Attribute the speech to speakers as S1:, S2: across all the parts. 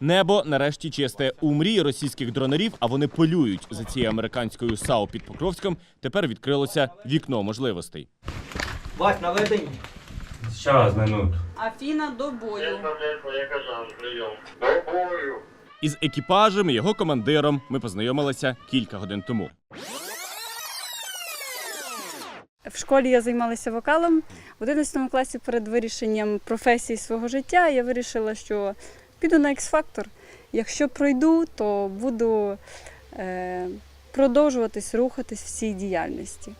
S1: Небо нарешті чисте. У мрії російських дронерів, а вони полюють за цією американською САУ під Покровськом. Тепер відкрилося вікно можливостей.
S2: Вась, наведені.
S3: Сейчас, минут.
S4: Афіна до бою.
S5: До бою.
S1: Із екіпажем і його командиром ми познайомилися кілька годин тому.
S4: В школі я займалася вокалом. В 11 класі перед вирішенням професії свого життя я вирішила, що піду на X-Factor. Якщо пройду, то буду е, продовжуватись, рухатись в цій діяльності.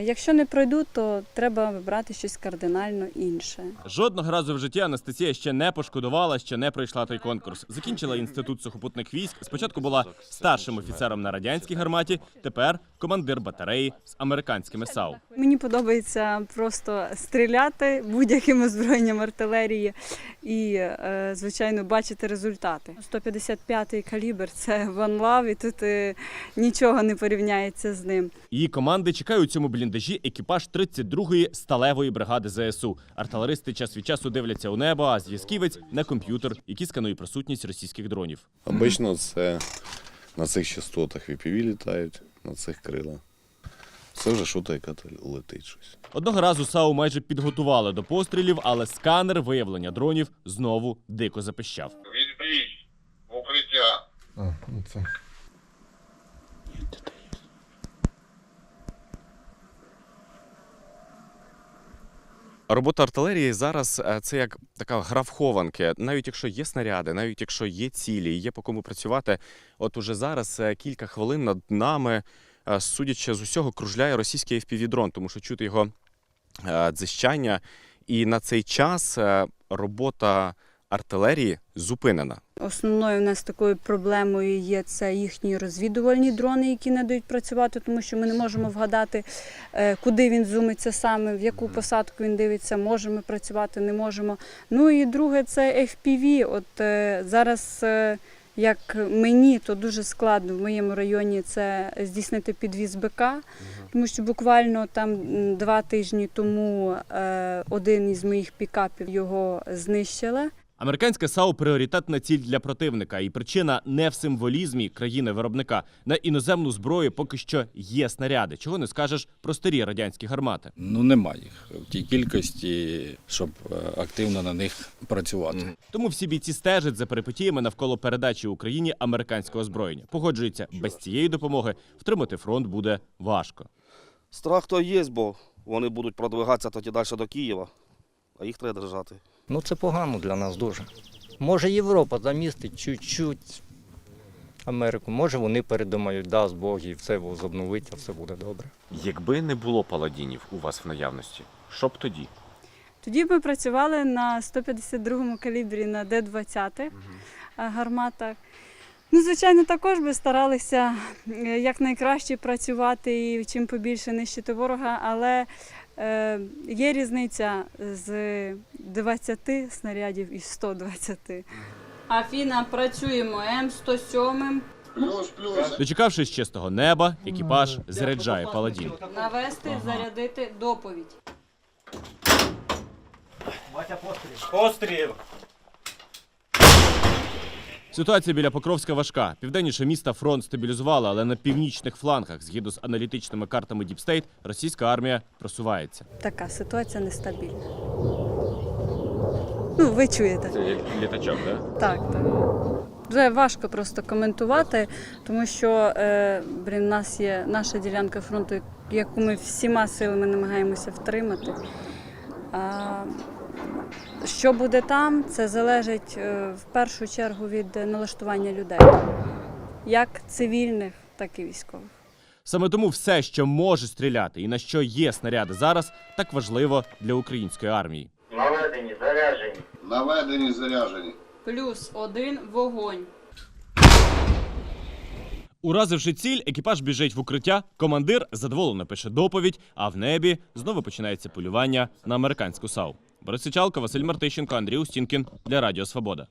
S4: Якщо не пройду, то треба вибрати щось кардинально інше.
S1: Жодного разу в житті Анастасія ще не пошкодувала, що не пройшла той конкурс. Закінчила інститут сухопутних військ. Спочатку була старшим офіцером на радянській гарматі, тепер командир батареї з американськими САУ.
S4: Мені подобається просто стріляти будь-яким озброєнням артилерії і, е, звичайно, бачити результати. 155-й калібр це One Love, і тут е, нічого не порівняється з ним.
S1: Її команди чекає у цьому бліндажі екіпаж 32-ї сталевої бригади ЗСУ. Артилеристи час від часу дивляться у небо, а зв'язківець на комп'ютер, який сканує присутність російських дронів.
S6: Обично це на цих частотах VPV літають, на цих крилах. Це вже що-то, летить щось.
S1: Одного разу САУ майже підготували до пострілів, але сканер виявлення дронів знову дико запищав.
S5: Відбій. В укриття.
S7: А, ну це.
S8: Робота артилерії зараз е, це як така гра в хованки. Навіть якщо є снаряди, навіть якщо є цілі, є по кому працювати. От уже зараз е, кілька хвилин над нами, е, судячи з усього, кружляє російський FPV-дрон, тому що чути його дзищання. І на цей час робота артилерії зупинена.
S4: Основною в нас такою проблемою є це їхні розвідувальні дрони, які не дають працювати, тому що ми не можемо вгадати, е, куди він зумиться саме, в яку посадку він дивиться, можемо працювати, не можемо. Ну і друге, це FPV. От е, зараз, е, як мені, то дуже складно в моєму районі це здійснити підвіз БК, тому що буквально там два тижні тому один із моїх пікапів його знищили.
S1: Американська САУ пріоритетна ціль для противника, і причина не в символізмі країни-виробника. На іноземну зброю поки що є снаряди. Чого не скажеш про старі радянські гармати.
S9: Ну немає їх в тій кількості, щоб е, активно на них працювати.
S1: Тому всі бійці стежать за перипетіями навколо передачі Україні американського озброєння. Погоджуються, без цієї допомоги втримати фронт буде важко.
S10: Страх то є, бо вони будуть продвигатися тоді далі до Києва, а їх треба держати.
S2: Ну це погано для нас дуже. Може Європа замістить чуть-чуть Америку. Може вони передумають, дасть Бог і все возобновиться, все буде добре.
S8: Якби не було паладінів у вас в наявності, що б тоді?
S4: Тоді ми працювали на 152-му калібрі на Д-20 гарматах. Ну, звичайно, також би старалися е, якнайкраще працювати і чим побільше нищити ворога, але е, є різниця з 20 снарядів і 120. Афіна, працюємо М107.
S5: Плюс, плюс.
S1: Дочекавшись чистого неба, екіпаж заряджає паладін.
S4: Навести, зарядити доповідь.
S2: Батя постріл.
S3: Постріл.
S1: Ситуація біля Покровська важка. Південніше міста фронт стабілізували, але на північних флангах, згідно з аналітичними картами Діпстейт, російська армія просувається.
S4: Така ситуація нестабільна. Ну, ви чуєте.
S8: Це літачок, так?
S4: Так, так. Вже важко просто коментувати, тому що е, блін, у нас є наша ділянка фронту, яку ми всіма силами намагаємося втримати. А, що буде там, це залежить е, в першу чергу від налаштування людей, як цивільних, так і військових.
S1: Саме тому все, що може стріляти і на що є снаряди зараз, так важливо для української армії.
S5: Наведені, заряжені. Наведені, заряжені.
S4: Плюс один вогонь.
S1: Уразивши ціль, екіпаж біжить в укриття. Командир задоволено пише доповідь, а в небі знову починається полювання на американську САУ. Борис Сичалко, Василь Мартищенко, Андрій Устінкін для Радіо Свобода.